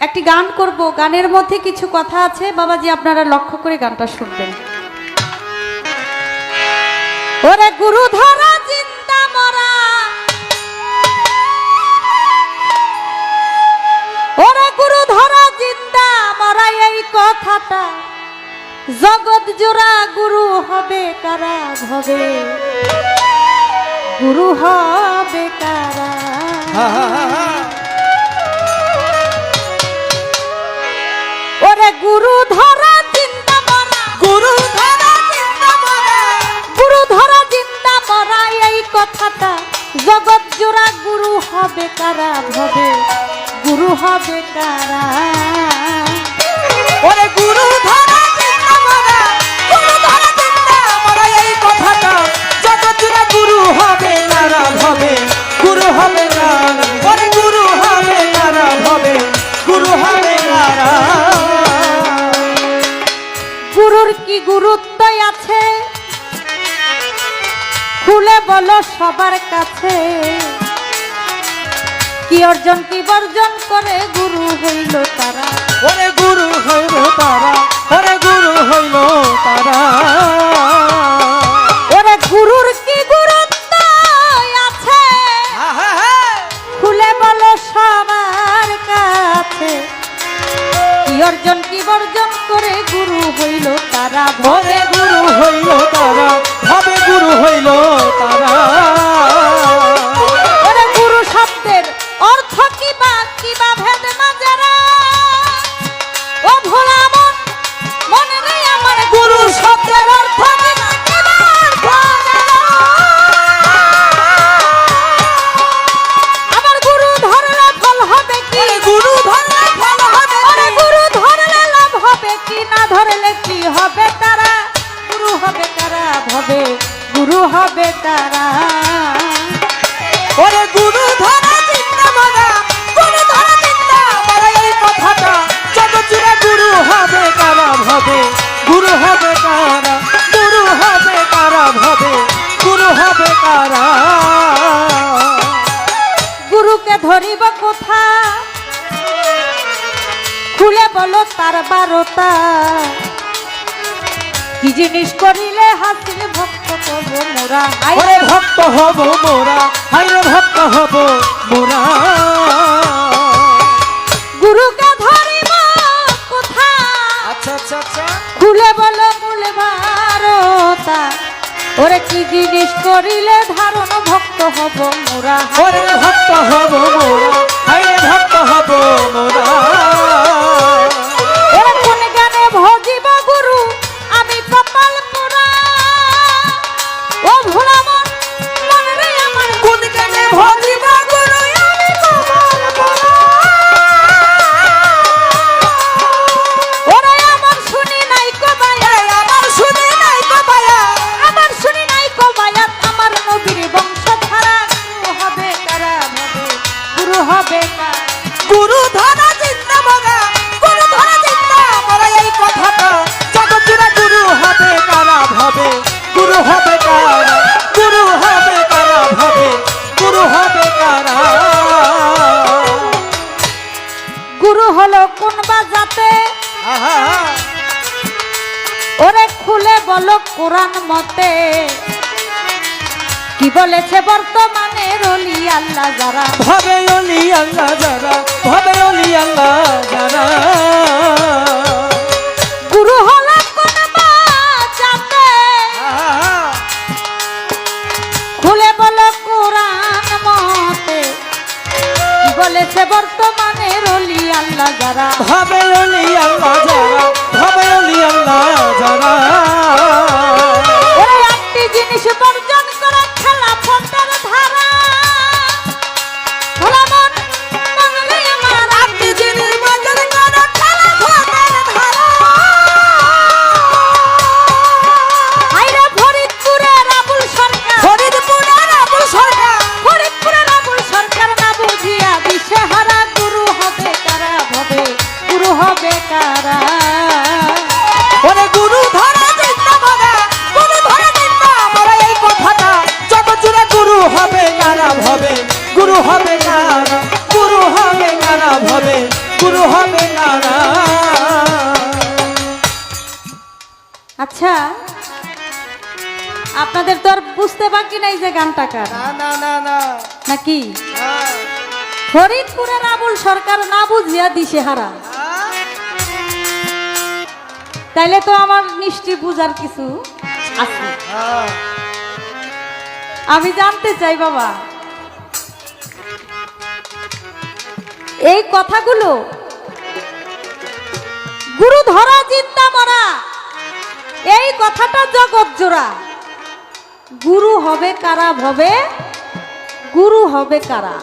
একটি গান করব। গানের মধ্যে কিছু কথা আছে। বাবাজি, আপনারা লক্ষ্য করে গানটা শুনবেন। ওরে গুরু ধরা চিন্তা মরা। ওরে গুরু ধরা চিন্তা মরা এই কথাটা। জগৎ জোড়া গুরু হবে কারা হবে। গুরু হবে কারা গুরু ধরা চিন্তা মরা গুরু ধরা চিন্তা মরা গুরু ধরা চিন্তা মরা এই কথাটা জগৎ জোড়া গুরু হবে কারা হবে গুরু হবে কারা? ওরে গুরুর কি গুরুত্ব আছে। খুলে বলো সবার কাছে কি অর্জন কি বর্জন করে গুরু হইল তারা? ওরে গুরু হইল তারা ওরে গুরু হইল তারা। ওরে গুরুর কি গুরুত্ব আছে? খুলে বলো সবার কাছে কি অর্জন কি বর্জন করে গুরু হইল তারা ওরে গুরু হইল তারা বলো তার বারোটা। কি জিনিস করিলে হাসিল ভক্ত করব মোরা? হাই ওরে ভক্ত হব মোরা হাইরে ভক্ত হব মোরা। গুরুকে ধরিব কোথা আচ্ছা আচ্ছা আচ্ছা। খুলে বলো মূল ভারতা ওরে কি জিনিস করিলে ধারণ ভক্ত হব মোরা? ওরে ভক্ত হব মোরা হাইরে ভক্ত হব মোরা। খুলে বলো কোরআন মতে? কি বলেছে বর্তমানে রলি আল্লাহ যারা? ভাবে অলি আল্লাহ যারা ভাবে অলি আল্লাহ যারা। গুরু হলো কোন বাজাতে খুলে বলো কোরআন মতে। কি বলেছে বর্তমানে রলি আল্লাহ যারা? ভাবে অলি আল্লাহ যারা অলি আল্লাহ যারা একটি জিনিস বুঝতে বাকি নাই যে গানটা কার। না না না না। নাকি? হ্যাঁ। ফরিদপুরের আবুল সরকার না বুঝিয়া দিশে হারা। তাইলে তো আমার মিষ্টি বুঝার কিছু আছে। হ্যাঁ। আমি জানতে চাই বাবা। এই কথাগুলো গুরু ধরা চিন্তা মরা। এই কথাটা জগৎ জোড়া গুরু হবে কারা ভবে? গুরু হবে কারা।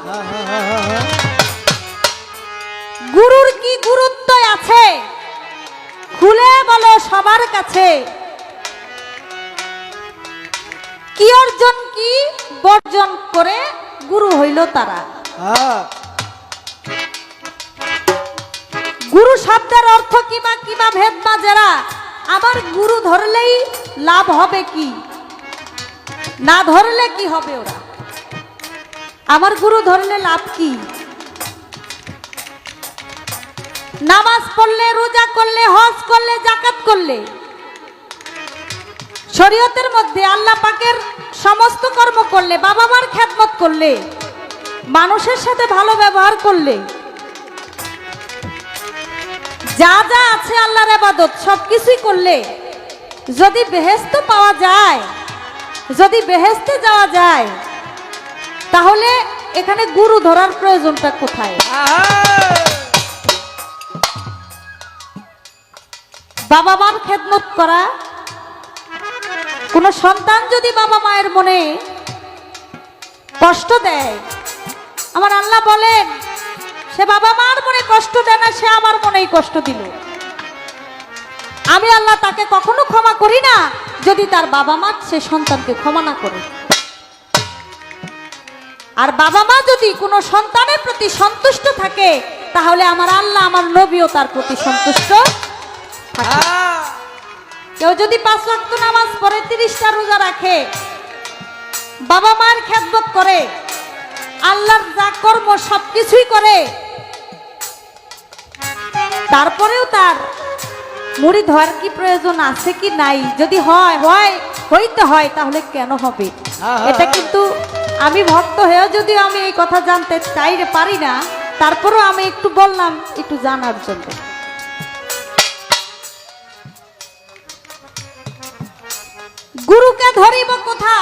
গুরুর কি গুরুত্ব আছে? খুলে বলো সবার কাছে। কি অর্জন কি বর্জন করে গুরু হইল তারা? হ্যাঁ। গুরু শব্দের অর্থ কি বা কি বা ভেদ বা যারা? আবার গুরু ধরলেই লাভ হবে কি? না ধরলে কি হবে ওরা? আমার গুরু ধরলে লাভ কি? নামাজ পড়লে, রোজা করলে, হজ করলে জাকাত করলে। শরীয়তের মধ্যে আল্লাহ পাকের সমস্ত কর্ম করলে বাবা মার খ্যাতমত করলে, মানুষের সাথে ভালো ব্যবহার করলে, যা যা আছে আল্লাহর আবাদত সব কিছুই করলে, যদি বেহেস্ত পাওয়া যায় যদি বেহেস্তে যাওয়া যায়, তাহলে এখানে গুরু ধরার প্রয়োজনটা কোথায়। বাবা মার খেদমত করা। কোনো সন্তান যদি বাবা মায়ের মনে কষ্ট দেয়, আমার আল্লাহ বলেন, সে বাবা মার মনে কষ্ট দেয় না, সে আমার মনেই কষ্ট দিল। আমি আল্লাহ তাকে কখনো ক্ষমা করি না। যদি তার বাবা মা সে সন্তানকে ক্ষমা না করে আর বাবা মা যদি কোনো সন্তানের প্রতি সন্তুষ্ট থাকে, তাহলে আমার আল্লাহ, আমার নবীও তার প্রতি সন্তুষ্ট। কেউ যদি পাঁচ ওয়াক্ত নামাজ পড়ে, তিরিশটা রোজা রাখে, বাবা মার খেদমত করে, আল্লাহর যা কর্ম সব কিছুই করে, তারপরেও তার মুড়ি ধোয়ার কি প্রয়োজন আছে কি নাই? যদি হয় হয় হইতে হয় তাহলে কেন হবে? এটা কিন্তু আমি ভক্ত হয়েও যদি আমি এই কথা জানতে চাইরে পারি না তারপরেও আমি একটু বললাম একটু জানার জন্য। গুরুকে ধরিব কোথা?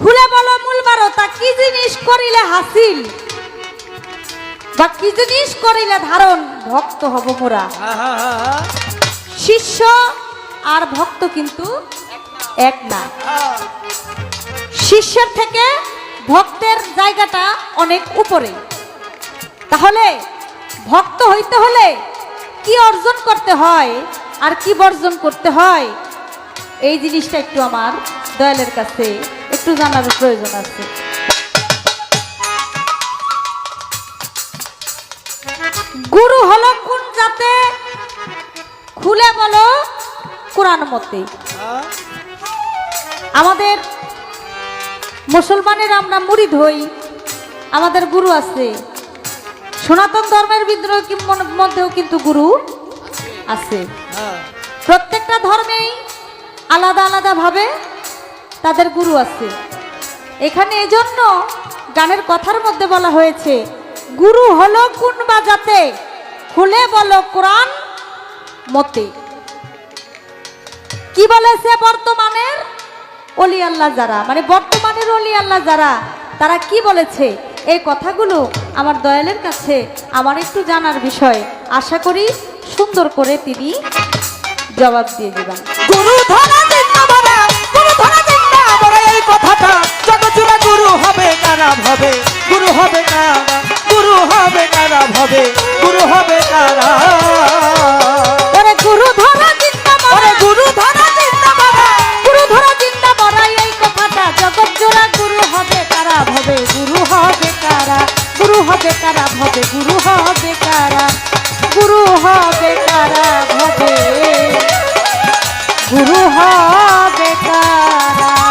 খুলে বলো মূল বারতা কি জিনিস করিলে হাসিল? বা কি জিনিস করিলে ধারণ ভক্ত হব মোরা। শিষ্য আর ভক্ত কিন্তু এক না। শিষ্যের থেকে ভক্তের জায়গাটা অনেক উপরে। তাহলে ভক্ত হইতে হলে কি অর্জন করতে হয় আর কি বর্জন করতে হয়? এই জিনিসটা একটু আমার দয়ালের কাছে একটু জানার প্রয়োজন আছে। গুরু হলো কোন জাতে খুলে বলো কোরআন মতে। আমাদের মুসলমানের আমরা মুড়িদ হই, আমাদের গুরু আছে সনাতন ধর্মের বিদ্রোহ মধ্যেও কিন্তু গুরু আছে। প্রত্যেকটা ধর্মেই আলাদা আলাদা ভাবে তাদের গুরু আছে এখানে এজন্য গানের কথার মধ্যে বলা হয়েছে গুরু হলো কোন বাজাতে? খুলে বলো কোরআন মতে। কি বলেছে বর্তমানের? অলি আল্লাহ যারা। মানে বর্তমানের অলি আল্লাহ যারা, তারা কি বলেছে? এই কথাগুলো আমার দয়ালের কাছে আমার একটু জানার বিষয়। আশা করি সুন্দর করে তিনি জবাব দিয়ে দিবেন। গুরু ধরা গুরু গুরু হবে কারা হবে কারা ভাবে গুরু হবে কারা গুরু ধরা চিন্তা গুরু ধরা চিন্তা গুরু ধরা চিন্তা হবে কারা গুরু হবে কারা গুরু হবে কারা